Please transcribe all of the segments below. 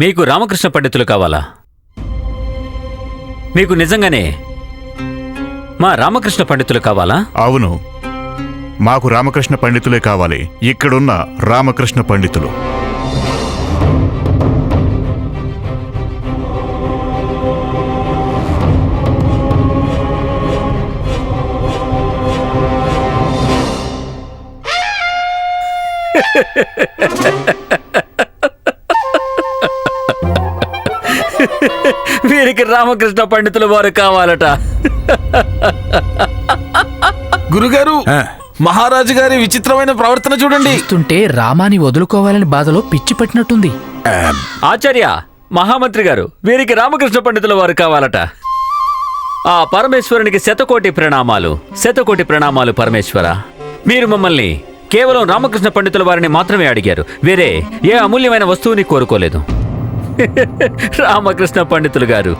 మీకు రామకృష్ణ పండితులు కావాలా? మీకు నిజంగానే మా రామకృష్ణ పండితులు కావాలా? అవును. మాకు రామకృష్ణ పండితులే కావాలి. ఇక్కడున్న రామకృష్ణ పండితులు. వీరికి రామకృష్ణ పండితులు వారు కావాలట. గురుగారు మహారాజు గారి విచిత్రమైన ప్రవర్తన చూడండి. చూస్తుంటే రామాని వదులుకోవాలని బాధలో పిచ్చి పట్టినట్టుంది. ఆచార్య మహామంత్రి గారు వీరికి రామకృష్ణ పండితుల వారు కావాలట. ఆ పరమేశ్వరునికి శతకోటి ప్రణామాలు శతకోటి ప్రణామాలు పరమేశ్వర. మీరు మమ్మల్ని కేవలం రామకృష్ణ పండితుల వారిని మాత్రమే అడిగారు. వేరే ఏ అమూల్యమైన వస్తువుని కోరుకోలేదు. రామకృష్ణ పండితులు గారు.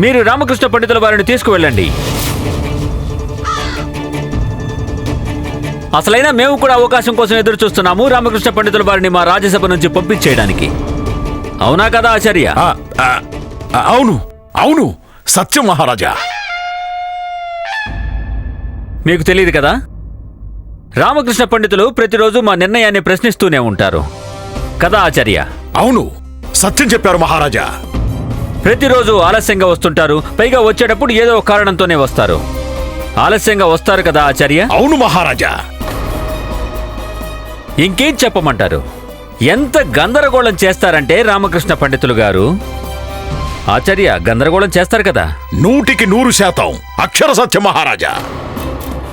మీరు రామకృష్ణ పండితుల వారిని తీసుకువెళ్ళండి. అసలైనా మేము కూడా అవకాశం కోసం ఎదురు చూస్తున్నాము రామకృష్ణ పండితుల వారిని మా రాజ్యసభ నుంచి పంపించేయడానికి. అవునా కదా ఆచార్య? అవును అవును సత్యం మహారాజా. మీకు తెలియదు కదా? రామకృష్ణ పండితులు ప్రతిరోజు మా నిర్ణయాన్ని ప్రశ్నిస్తూనే ఉంటారు. కదా ఆచార్య? అవును. సత్యం చెప్పారు మహారాజా. ప్రతిరోజు ఆలస్యంగా వస్తుంటారు పైగా వచ్చేటప్పుడు ఏదో ఒక కారణంతోనే వస్తారు. ఆలస్యంగా వస్తారు కదా ఆచార్య? అవును మహారాజా. ఇంకేం చెప్పమంటారు? ఎంత గందరగోళం చేస్తారంటే రామకృష్ణ పండితులు గారు? ఆచార్య గందరగోళం చేస్తారు కదా? నూటికి నూరు శాతం. అక్షర సత్యం మహారాజా.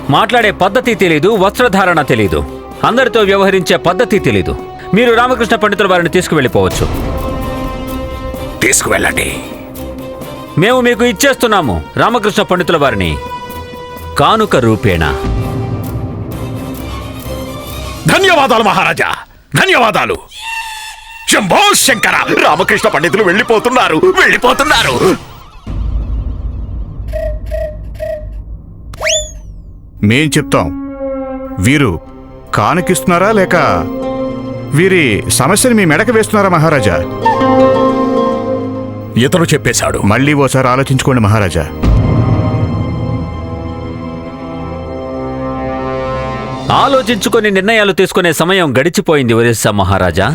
మాట్లాడే పద్ధతి తెలీదు వస్త్రధారణ తెలీదు. అందరితో వ్యవహరించే పద్ధతి తెలీదు. మీరు రామకృష్ణ పండితుల వారిని తీసుకువెళ్ళిపోవచ్చు. తీసుకువెళ్ళండి. మేము మీకు ఇచ్చేస్తున్నాము రామకృష్ణ పండితుల వారిని. కానుక రూపేణ. ధన్యవాదాలు మహారాజా. ధన్యవాదాలు. శంభో శంకర రామకృష్ణ పండితులు వెళ్ళిపోతున్నారు. వెళ్ళిపోతున్నారు. మేం చెప్తాం. వీరు కానుకిస్తున్నారా లేక వీరి సమస్యని మీ మెడక వేస్తున్నారా మహారాజా? ఇతను చెప్పేశాడు. మళ్ళీ ఓసారి ఆలోచించుకోండి మహారాజా. ఆలోచించుకొని నిర్ణయాలు తీసుకునే సమయం గడిచిపోయింది ఒరిస్సా మహారాజా.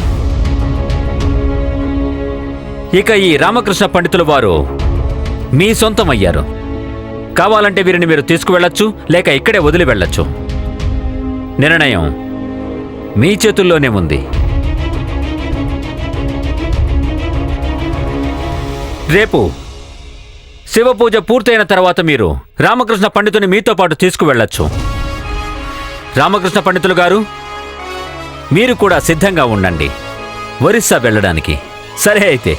ఇక ఈ రామకృష్ణ పండితుల వారు మీ సొంతమయ్యారు. కావాలంటే వీరిని మీరు తీసుకువెళ్ళొచ్చు లేక ఇక్కడే వదిలి వెళ్ళొచ్చు. నిర్ణయం మీ చేతుల్లోనే ఉంది. రేపు శివపూజ పూర్తయిన తర్వాత మీరు రామకృష్ణ పండితుని మీతో పాటు తీసుకువెళ్ళొచ్చు. రామకృష్ణ పండితులు గారు మీరు కూడా సిద్ధంగా ఉండండి. ఒరిస్సా వెళ్ళడానికి. సరే అయితే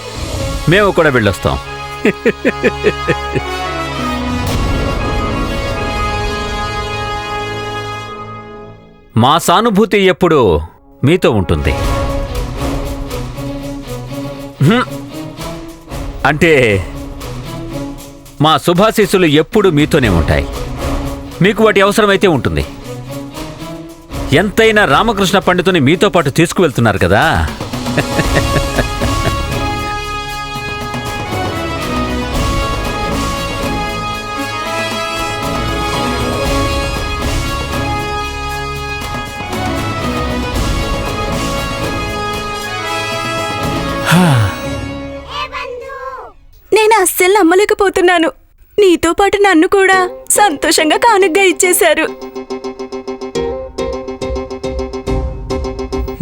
మేము కూడా వెళ్ళొస్తాం. మా సానుభూతి ఎప్పుడు మీతో ఉంటుంది. అంటే మా శుభాశీస్సులు ఎప్పుడు మీతోనే ఉంటాయి. మీకు వాటి అవసరమైతే ఉంటుంది. ఎంతైనా రామకృష్ణ పండితుని మీతో పాటు తీసుకువెళ్తున్నారు కదా? నేను అస్సలు నమ్మలేకపోతున్నాను. నీతో పాటు నన్ను కూడా సంతోషంగా కానుగ్గా ఇచ్చేశారు.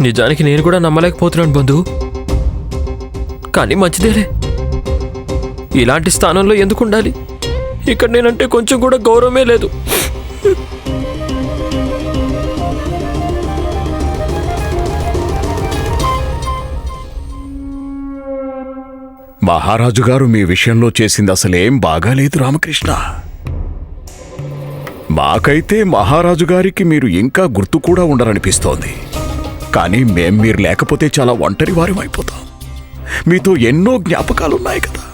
నిజానికి నేను కూడా నమ్మలేకపోతున్నాను బంధు. కానీ మంచిదేలే. ఇలాంటి స్థానంలో ఎందుకు ఉండాలి ఇక్కడ నేనంటే కొంచెం కూడా గౌరవమే లేదు. మహారాజు గారు మీ విషయంలో చేసింది అసలేం బాగాలేదు రామకృష్ణ. మాకైతే మహారాజు గారికి మీరు ఇంకా గుర్తు కూడా ఉండరనిపిస్తోంది. కానీ మేం మీరు లేకపోతే చాలా ఒంటరి వారమైపోతాం అయిపోతాం. మీతో ఎన్నో జ్ఞాపకాలున్నాయి కదా.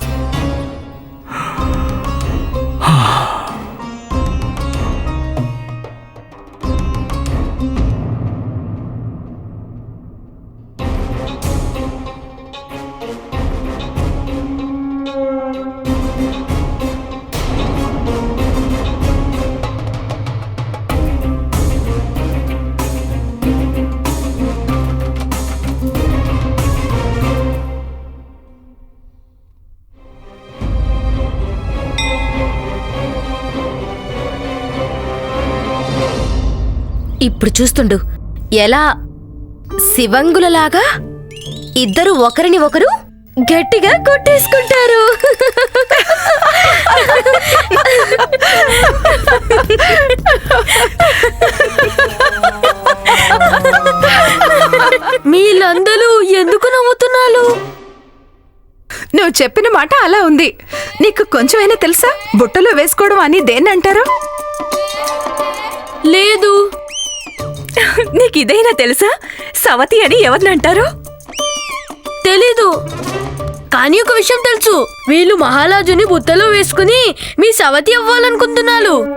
ఇప్పుడు చూస్తుండు. ఎలా? శివంగులలాగా? ఇద్దరు ఒకరిని ఒకరు గట్టిగా కొట్టేసుకుంటారు. మీలందరూ ఎందుకు నవ్వుతున్నారు? నువ్వు చెప్పిన మాట అలా ఉంది. నీకు కొంచెమైనా తెలుసా? బుట్టలో వేసుకోవడం అని దేన్నంటారు? లేదు. నీకు ఇదైనా తెలుసా? సవతి అని ఎవరినంటారు? తెలీదు. కానీ ఒక విషయం తెలుసు. వీళ్ళు మహారాజుని బుట్టలో వేసుకుని మీ సవతి అవ్వాలనుకుంటున్నారు.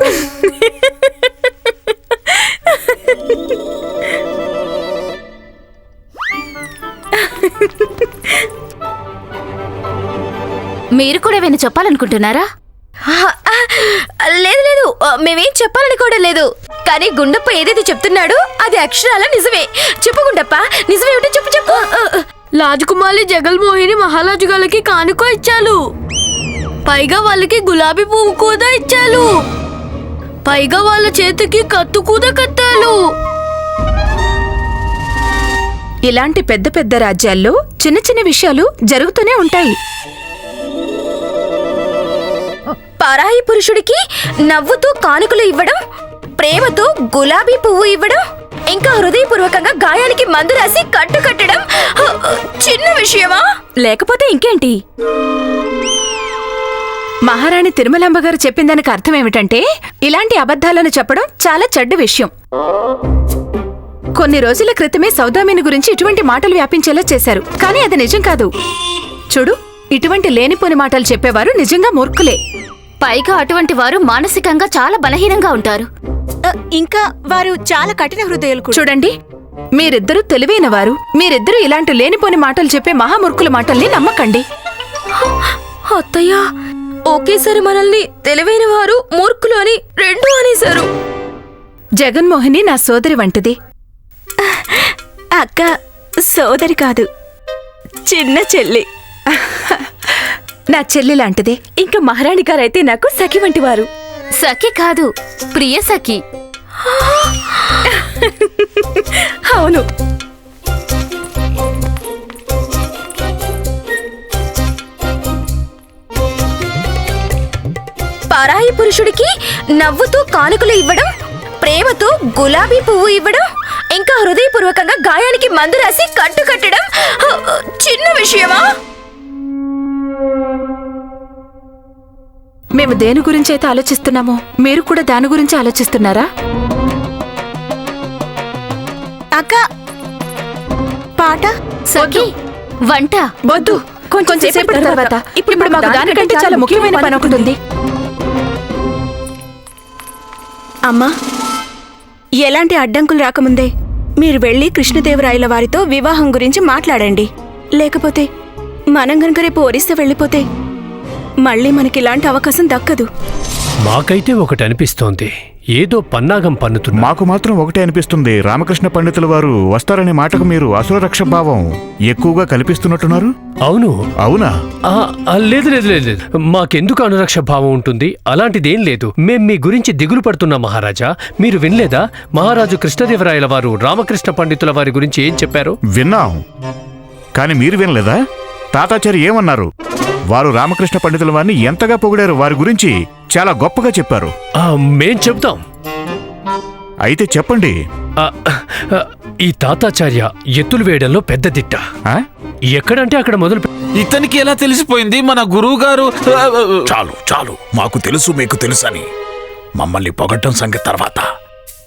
మీరు కూడా ఏమైనా చెప్పాలనుకుంటున్నారా? లేదు లేదు. మేమేం చెప్పాలనుకోవడం లేదు. కానీ గుండప్ప ఏదైతే చెప్తున్నాడో అది అక్షరాల నిజమే. చెప్పు గుండప్ప నిజమేమిటో చెప్పు చెప్పు. రాజకుమారి జగన్మోహిని మహారాజు గారికి కానుక ఇచ్చారు పైగా వాళ్ళకి గులాబీ పువ్వు కూడా ఇచ్చారు పైగా వాళ్ళ చేతికి కత్తు కూడా కట్టారు ఇలాంటి పెద్ద పెద్ద రాజ్యాల్లో చిన్న చిన్న విషయాలు జరుగుతూనే ఉంటాయి. పరాయి పురుషుడికి నవ్వుతూ కానుకలు ఇవ్వడం ప్రేమతో గులాబీ పువ్వు ఇవ్వడం ఇంకా హృదయపూర్వకంగా గాయానికి మందు రాసి కట్టు కట్టడం చిన్న విషయమా? లేకపోతే ఇంకేంటి? మహారాణి తిరుమలాంబ గారు చెప్పిందానికి అర్థం ఏమిటంటే ఇలాంటి అబద్ధాలను చెప్పడం చాలా చెడ్డ విషయం. కొన్ని రోజుల క్రితమే సౌదామిని గురించి ఇటువంటి మాటలు వ్యాపించేలా చేశారు. కానీ అది నిజం కాదు. చూడు ఇటువంటి లేనిపోని మాటలు చెప్పేవారు నిజంగా మూర్ఖులే. పైగా అటువంటి వారు మానసికంగా చాలా బలహీనంగా ఉంటారు. ఇంకా వారు చాలా కఠిన హృదయాలు చూడండి మీరిద్దరూ తెలివైన వారు. మీరిద్దరూ ఇలాంటి లేనిపోని మాటలు చెప్పే మహామూర్ఖుల మాటల్ని నమ్మకండి. అత్తయ్య ఒకేసారి మనల్ని తెలివైన వారు మూర్ఖులు అని రెండు అనేశారు. జగన్మోహిని నా సోదరి వంటిది. అక్క సోదరి కాదు. చిన్న చెల్లి. నా చెల్లి లాంటిదే. ఇంకా మహారాణి గారైతే నాకు సఖి వంటి వారు సఖి కాదు ప్రియ సఖి. అవును. పరాయి పురుషుడికి నవ్వుతూ కానుకలు ఇవ్వడం ప్రేమతో గులాబీ పువ్వు ఇవ్వడం ఇంకా హృదయపూర్వకంగా గాయానికి మందు రాసి కట్టు కట్టడం హ, చిన్న విషయమా? మేము దేని గురించి అయితే ఆలోచిస్తున్నామో మీరు కూడా దాని గురించి ఆలోచిస్తున్నారా? అక్క. పాట? సఖి. వంట. వద్దు. కొంచెం సేపటి తర్వాత. ఇప్పుడు మాకు దానికంటే చాలా ముఖ్యమైన పని ఒకటి ఉంది. అమ్మా. ఎలాంటి అడ్డంకులు రాకముందే మీరు వెళ్ళి కృష్ణదేవరాయల వారితో వివాహం గురించి మాట్లాడండి. లేకపోతే మనం గనుక రేపు ఒరిస్సా వెళ్ళిపోతే మళ్ళీ మనకి ఇలాంటి అవకాశం దక్కదు. మాకైతే ఒకటి అనిపిస్తోంది ఏదో పన్నాగం పన్నుతున్నా మాకు మాత్రం ఒకటే అనిపిస్తుంది. రామకృష్ణ పండితుల వారు వస్తారనే మాటకు మీరు అసురరక్ష భావం ఎక్కువగా కల్పిస్తున్నట్టున్నారు? అవును. అవునా? ఆ, ఆ, లేదు లేదు లేదు లేదు. మాకెందుకు అనురక్ష భావం ఉంటుంది? అలాంటిదేం లేదు. మేం మీ గురించి దిగులు పడుతున్నాం మహారాజా. మీరు వినలేదా? మహారాజు కృష్ణదేవరాయల వారు రామకృష్ణ పండితుల వారి గురించి ఏం చెప్పారు? విన్నాం. కానీ మీరు వినలేదా? తాతాచారి ఏమన్నారు? వారు రామకృష్ణ పండితుల వారిని ఎంతగా పొగిడారు వారి గురించి చాలా గొప్పగా చెప్పారు. ఆ, మేం చెప్తాం అయితే చెప్పండి. ఆ, ఆ, ఈ తాతాచార్య ఎత్తులు వేయడంలో పెద్ద దిట్ట. ఆ? ఎక్కడంటే అక్కడ మొదలు పె- ఇతనికి ఎలా తెలిసిపోయింది? మన గురువు గారు చాలు చాలు. మాకు తెలుసు మీకు తెలుసని. మమ్మల్ని పొగట్టం సంగతి తర్వాత.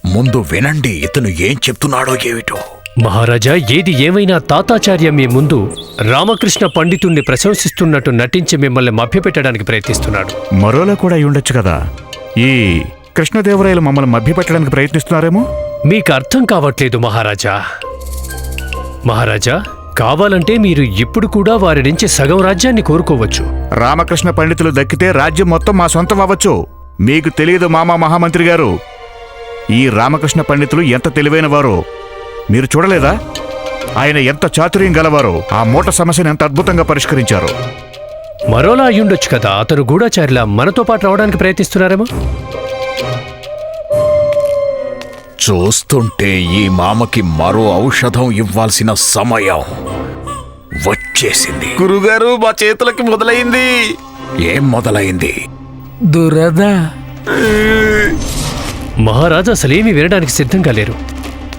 ముందు వినండి ఇతను ఏం చెప్తున్నాడో ఏమిటో. మహారాజా ఏది ఏమైనా తాతాచార్య మీ ముందు రామకృష్ణ పండితుణ్ణి ప్రశంసిస్తున్నట్టు నటించి మిమ్మల్ని మభ్యపెట్టడానికి ప్రయత్నిస్తున్నాడు. మరోలా కూడా ఉండొచ్చు కదా? ఈ కృష్ణదేవరాయలు మమ్మల్ని మభ్యపెట్టడానికి ప్రయత్నిస్తున్నారేమో? మీకు అర్థం కావట్లేదు మహారాజా. మహారాజా కావాలంటే మీరు ఇప్పుడు కూడా వారి నుంచి సగం రాజ్యాన్ని కోరుకోవచ్చు. రామకృష్ణ పండితులు దక్కితే రాజ్యం మొత్తం మా సొంతం అవ్వచ్చు. మీకు తెలియదు మామా మహామంత్రి గారు. ఈ రామకృష్ణ పండితులు ఎంత తెలివైన వారో మీరు చూడలేదా? ఆయన ఎంత చాతుర్యం గలవారో ఆ మూట సమస్యను ఎంత అద్భుతంగా పరిష్కరించారు. మరోలా అయ్యుండొచ్చు కదా అతను గూఢాచారిలా మనతో పాటు రావడానికి ప్రయత్నిస్తున్నారేమో? చూస్తుంటే ఈ మామకి మరో ఔషధం ఇవ్వాల్సిన సమయం వచ్చేసింది. గురుగారు మా చేతులకి మొదలైంది. ఏం మొదలైంది? దురద. మహారాజా అసలేమీ వినడానికి సిద్ధంగా లేరు.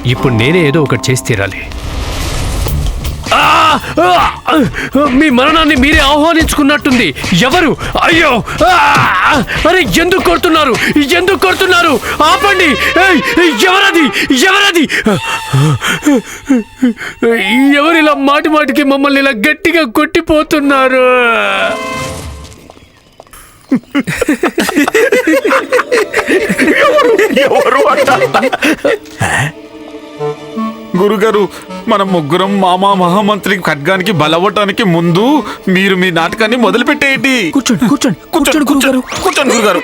ఇప్పుడు నేనే ఏదో ఒకటి చేసి తీరాలి! మీ మరణాన్ని మీరే ఆహ్వానించుకున్నట్టుంది. ఎవరు? అయ్యో! అరే ఎందుకు కొడుతున్నారు? ఎందుకు కొడుతున్నారు? ఆపండి. ఏయ్! ఎవరది? ఎవరది? ఎవరు ఇలా మాటి మాటికి మమ్మల్ని ఇలా గట్టిగా కొట్టిపోతున్నారు? ఎవరు? అంట? గురుగారు మన ముగ్గురం మామా మహామంత్రి ఖడ్గానికి బలవటానికి ముందు మీరు మీ నాటకాన్ని మొదలు పెట్టేయండి కూర్చోండి కూర్చోండి కూర్చోండి గురుగారు. కూర్చోండి గురుగారు.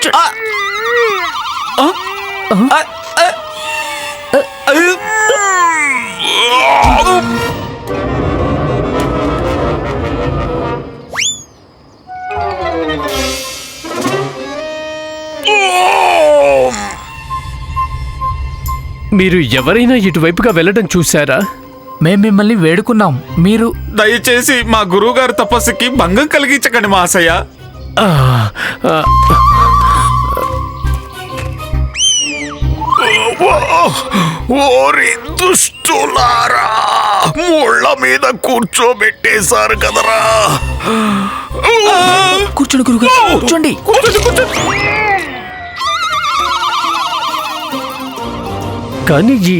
మీరు ఎవరైనా ఇటువైపుగా వెళ్ళడం చూశారా? మేం మిమ్మల్ని వేడుకున్నాం. మీరు దయచేసి మా గురువుగారి తపస్సుకి భంగం కలిగించకండి ఆ, ఓరి దుష్టులారా ముళ్ళ మీద కూర్చోబెట్టేశారు కదరా. కూర్చోండి గురుగారు కూర్చోండి. కానీ ఈ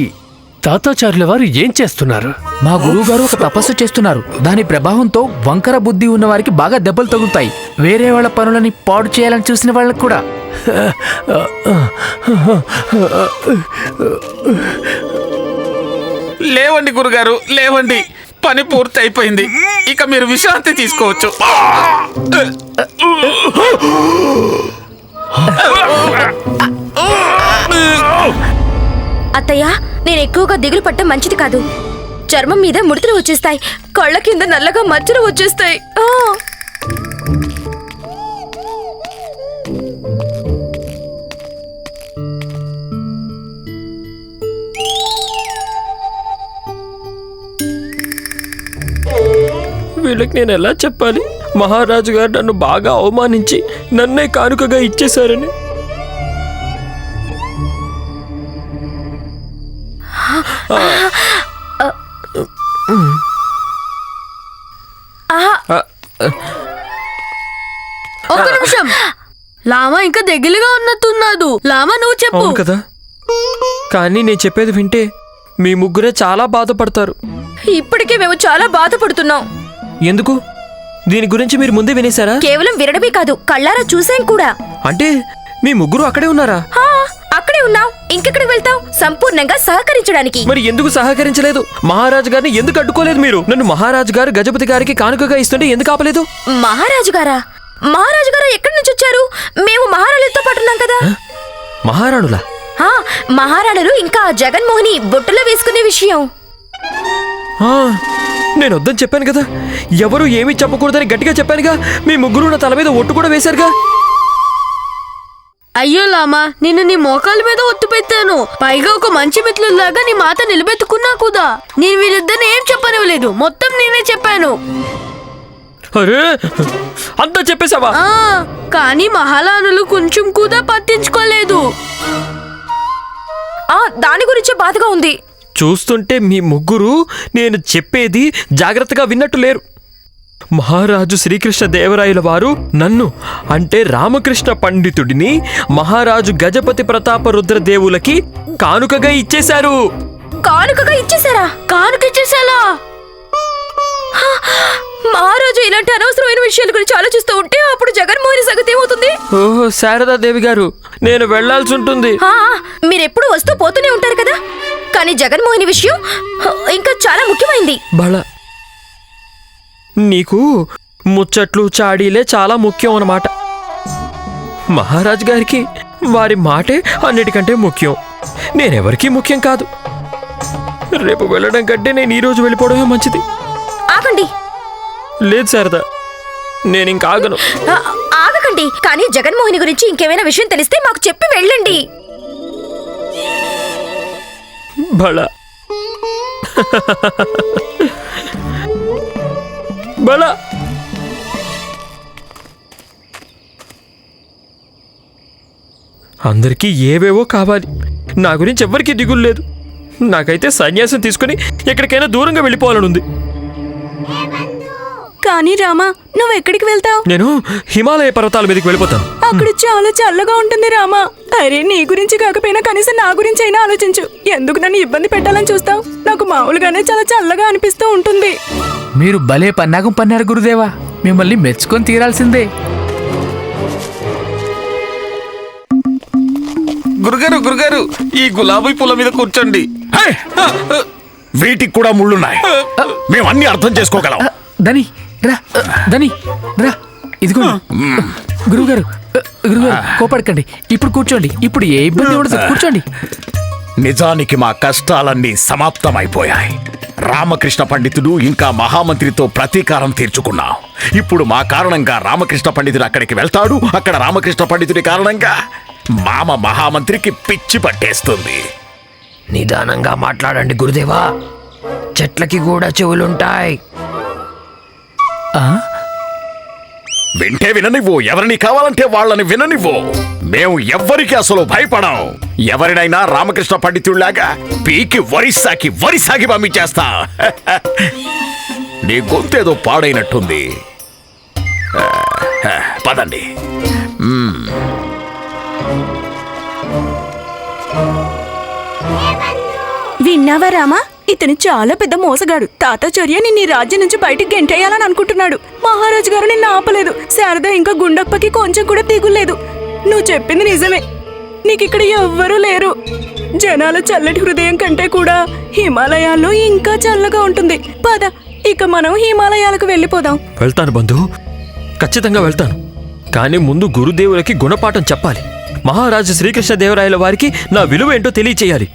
తాతాచార్యుల వారు ఏం చేస్తున్నారు? మా గురువుగారు ఒక తపస్సు చేస్తున్నారు. దాని ప్రభావంతో వంకర బుద్ధి ఉన్న వారికి బాగా దెబ్బలు తగులుతాయి. వేరే వాళ్ళ పనులని పాడు చేయాలని చూసిన వాళ్ళకి కూడా. లేవండి గురుగారు లేవండి. పని పూర్తి అయిపోయింది ఇక మీరు విశ్రాంతి తీసుకోవచ్చు. అత్తయ్య నేను ఎక్కువగా దిగులు పట్టడం మంచిది కాదు. చర్మం మీద ముడతలు వచ్చేస్తాయి. కళ్ళ కింద నల్లగా మచ్చలు వచ్చేస్తాయి. ఆ! వీళ్ళకి నేను ఎలా చెప్పాలి? మహారాజు గారు నన్ను బాగా అవమానించి నన్నే కానుకగా ఇచ్చేశారని. ఒక్క నిమిషం. లామా ఇంకా దగ్గరగా ఉన్నట్టున్నాడు. లామా నువ్వు చెప్పు. అవును కదా? కానీ నేను చెప్పేది వింటే మీ ముగ్గురే చాలా బాధపడతారు. ఇప్పటికే మేము చాలా బాధపడుతున్నాం. ఎందుకు? దీని గురించి మీరు ముందే వినేశారా? కేవలం వినడమే కాదు కళ్ళారా చూసాం కూడా. అంటే మీ ముగ్గురు అక్కడే ఉన్నారా? హా, అక్కడే ఉన్నాం ఇంకెక్కడికి వెళ్తాం సంపూర్ణంగా సహకరించడానికి. మరి ఎందుకు సహకరించలేదు? మహారాజు గారిని ఎందుకు అడ్డుకోలేదు మీరు? నన్ను మహారాజు గారు గజపతి గారికి కానుకగా ఇస్తుంటే ఎందుకు ఆపలేదు? మహారాజు గారా? మహారాజు గారు ఎక్కడి నుంచి వచ్చారు? మేము మహారాణులతో పాటు ఉన్నాం కదా. మహారాణులా? మహారాణులు ఇంకా జగన్మోహిని బొట్టులో వేసుకునే విషయం. నేను వద్దని చెప్పాను కదా. ఎవరు ఏమీ చెప్పకూడదని గట్టిగా చెప్పానుగా. మీ ముగ్గురు నా తల మీద ఒట్టు కూడా వేశారుగా. అయ్యో లామా నిన్ను నీ మోకాల మీద ఒత్తు పెట్టాను. పైగా ఒక మంచి మిత్రులాగా నీ మాట నిలబెట్టుకున్నా కూడా. నేను వీరిద్దరిని ఏం చెప్పనివ్వలేదు. మొత్తం నేనే చెప్పాను. అరే అంతా చెప్పేశావా? ఆ కానీ మహాలానులు కొంచెం కూడా పట్టించుకోలేదు. ఆ దాని గురించే బాధగా ఉంది. చూస్తుంటే మీ ముగ్గురు నేను చెప్పేది జాగ్రత్తగా విన్నట్టు లేరు. మహారాజు శ్రీకృష్ణ దేవరాయల వారు నన్ను అంటే రామకృష్ణ పండితుడిని మహారాజు గజపతి ప్రతాప రుద్రదేవులకి కానుకగా ఇచ్చేశారు. కానుకగా ఇచ్చేసారా కానుకిచ్చేసాలా మహారాజు ఇలాంటి అనవసరమైన విషయాల గురించి ఆలోచిస్తూ ఉంటే అప్పుడు జగన్మోహన్ సంగతి ఏమవుతుంది? ఓహో శారదాదేవి గారు నేను వెళ్ళాల్సి ఉంటుంది. మీరెప్పుడు వస్తూ పోతూనే ఉంటారు కదా? కానీ జగన్మోహిని విషయం ఇంకా చాలా ముఖ్యమైంది. బళ నీకు ముచ్చట్లు చాడీలే చాలా ముఖ్యం అన్నమాట. మహారాజు గారికి వారి మాటే అన్నిటికంటే ముఖ్యం. నేనెవరికీ ముఖ్యం కాదు. రేపు వెళ్ళడం కంటే నేను ఈరోజు వెళ్ళిపోవడమే మంచిది. ఆగండి. లేదు శారదా నేను ఇంకా ఆగను ఆగకండి. కానీ జగన్మోహిని గురించి ఇంకేమైనా విషయం తెలిస్తే మాకు చెప్పి వెళ్ళండి. బళ. బళ అందరికీ ఏవేవో కావాలి. నా గురించి ఎవ్వరికీ దిగులు లేదు. నాకైతే సన్యాసం తీసుకుని ఎక్కడికైనా దూరంగా వెళ్ళిపోవాలనుంది. కానీ రామా నువ్వు ఎక్కడికి వెళ్తావు? నేను హిమాలయ పర్వతాల మీదకి వెళ్ళిపోతాను. అక్కడ చాలా చల్లగా ఉంటుంది రామా. అరే నీ గురించి కాకపోయినా కనీసం నా గురించి అయినా ఆలోచించు. ఎందుకు నన్ను ఇబ్బంది పెట్టాలని చూస్తావు? నాకు మామూలుగానే చాలా చల్లగా అనిపిస్తూ ఉంటుంది. మీరు భలే పన్నాగం పన్నారు గురుదేవా. మిమ్మల్ని మెచ్చుకొని తీరాల్సిందే. గురుగారు గురుగారు ఈ గులాబీ పూల మీద కూర్చోండి. హే! వీటికి కూడా ముళ్ళున్నాయి. మేము అన్ని అర్థం చేసుకోగలం. దని రా దని రా. ఇదిగో. గురుగారు గురుగారు కోపడకండి. ఇప్పుడు కూర్చోండి. ఇప్పుడు ఏ ఇబ్బంది ఉండదు. కూర్చోండి. నిజానికి మా కష్టాలన్నీ సమాప్తమైపోయాయి. రామకృష్ణ పండితుడు ఇంకా మహామంత్రితో ప్రతీకారం తీర్చుకున్నాం. ఇప్పుడు మా కారణంగా రామకృష్ణ పండితుడు అక్కడికి వెళ్తాడు. అక్కడ రామకృష్ణ పండితుడి కారణంగా మామ మహామంత్రికి పిచ్చి పట్టేస్తుంది. నిదానంగా మాట్లాడండి గురుదేవా. చెట్లకి కూడా చెవులుంటాయి. ఆ? వింటే విననివ్వు ఎవరిని కావాలంటే వాళ్ళని విననివ్వు. మేము ఎవ్వరికి అసలు భయపడం. ఎవరినైనా రామకృష్ణ పండితుడిలాగా పీకి వరిసాకి వరిసాకి పంపించేస్తా. నీ గొంతేదో పాడైనట్టుంది. పదండి. విన్నావా రామా? ఇతను చాలా పెద్ద మోసగాడు. తాతాచర్య నిన్ను రాజ్యం నుంచి బయటికి గెంటేయాలని అనుకుంటున్నాడు. మహారాజు గారు నిన్ను ఆపలేదు. శారద ఇంకా గుండప్పకి కొంచెం కూడా దిగులేదు. నువ్వు చెప్పింది నిజమే. నీకిక్కడ ఎవ్వరూ లేరు. జనాల చల్లటి హృదయం కంటే కూడా హిమాలయాల్లో ఇంకా చల్లగా ఉంటుంది. పద ఇక మనం హిమాలయాలకు వెళ్ళిపోదాం. వెళ్తాను బంధు. ఖచ్చితంగా వెళ్తాను. కానీ ముందు గురుదేవులకి గుణపాఠం చెప్పాలి. మహారాజు శ్రీకృష్ణదేవరాయల వారికి నా విలువ ఏంటో తెలియచేయాలి.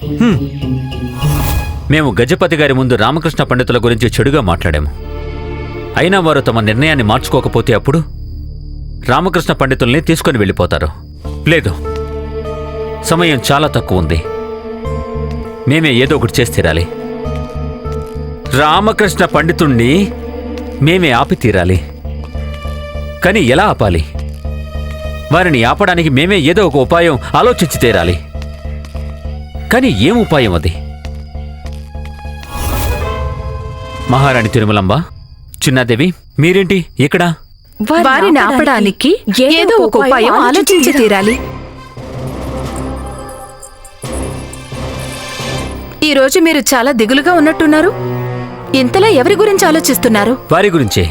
మేము గజపతి గారి ముందు రామకృష్ణ పండితుల గురించి చెడుగా మాట్లాడాము. అయినా వారు తమ నిర్ణయాన్ని మార్చుకోకపోతే అప్పుడు రామకృష్ణ పండితుల్ని తీసుకొని వెళ్ళిపోతారు. లేదు సమయం చాలా తక్కువ ఉంది. మేమే ఏదో ఒకటి చేసి తీరాలి. రామకృష్ణ పండితుణ్ణి మేమే ఆపి తీరాలి. కానీ ఎలా ఆపాలి? వారిని ఆపడానికి మేమే ఏదో ఒక ఉపాయం ఆలోచించి తీరాలి. కానీ ఏం ఉపాయం అది? మహారాణి తిరుమలంబ చిన్నాదేవి మీరేంటి ఇక్కడ? వారిని ఆపడానికి ఏదో ఒక ఉపాయం ఆలోచించి తీరాలి. ఈ రోజు మీరు చాలా దిగులుగా ఉన్నట్టున్నారు. ఇంతలా ఎవరి గురించి ఆలోచిస్తున్నారు? వారి గురించే.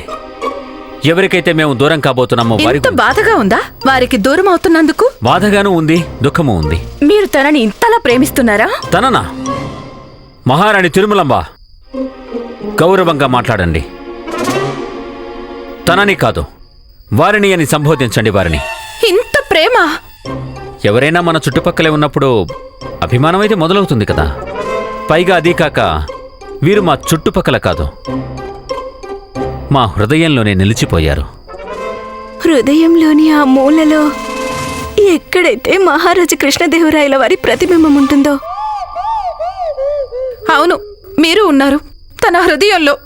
ఎవరికైతే మేము దూరం కాబోతున్నామో వారి ఇంత. బాధగా ఉందా? వారికి దూరం అవుతున్నందుకు? బాధగాను ఉంది దుఃఖము ఉంది. మీరు తనని ఇంతలా ప్రేమిస్తున్నారా? తననా? మహారాణి తిరుమలంబ గౌరవంగా మాట్లాడండి. తనని కాదు వారిని అని సంబోధించండి వారిని. ఇంత ప్రేమ! ఎవరైనా మన చుట్టుపక్కలే ఉన్నప్పుడు అభిమానం అయితే మొదలవుతుంది కదా. పైగా అదీ కాక వీరు మా చుట్టుపక్కల కాదు. మా హృదయంలోనే నిలిచిపోయారు. హృదయంలోని ఆ మూలలో ఎక్కడైతే మహారాజు కృష్ణదేవరాయల వారి ప్రతిబింబం ఉంటుందో? అవును మీరు ఉన్నారు. తన హృదయంలో.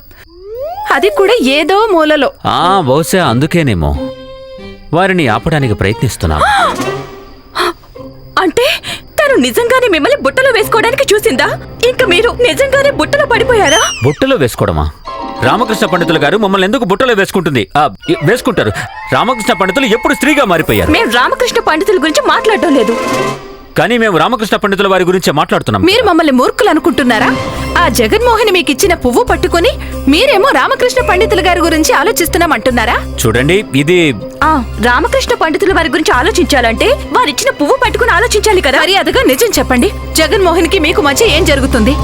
అది కూడా ఏదో మూలలో. ఆ బహుశా అందుకేనేమో. వారిని ఆపడానికి ప్రయత్నిస్తున్నాం అంటే తను నిజంగానే మిమ్మల్ని బుట్టలో వేసుకోవడానికి చూసిందా? ఇంకా మీరు నిజంగానే బుట్టలో పడిపోయారా? బుట్టలో వేసుకోవడమా? రామకృష్ణ పండితులు గారు మమ్మల్ని ఎందుకు బుట్టలో వేసుకుంటుంది? ఆ, వేసుకుంటారు. రామకృష్ణ పండితులు ఎప్పుడు స్త్రీగా మారిపోయారు. మేము రామకృష్ణ పండితుల గురించి మాట్లాడటం లేదు. కానీ మేము రామకృష్ణ పండితుల వారి గురించే మాట్లాడుతున్నాం. మీరు మమ్మల్ని మూర్ఖులు అనుకుంటున్నారా? ఆ జగన్మోహన్ మీకు ఇచ్చిన పువ్వు పట్టుకొని మీరేమో రామకృష్ణ పండితుల గారి గురించి ఆలోచిస్తున్నామంటున్నారా? చూడండి ఇది ఆ రామకృష్ణ పండితుల వారి గురించి ఆలోచించాలంటే వారిచ్చిన పువ్వు పట్టుకుని ఆలోచించాలి కదా? మర్యాదగా నిజం చెప్పండి. జగన్మోహన్కి మీకు మధ్య ఏం జరుగుతుంది?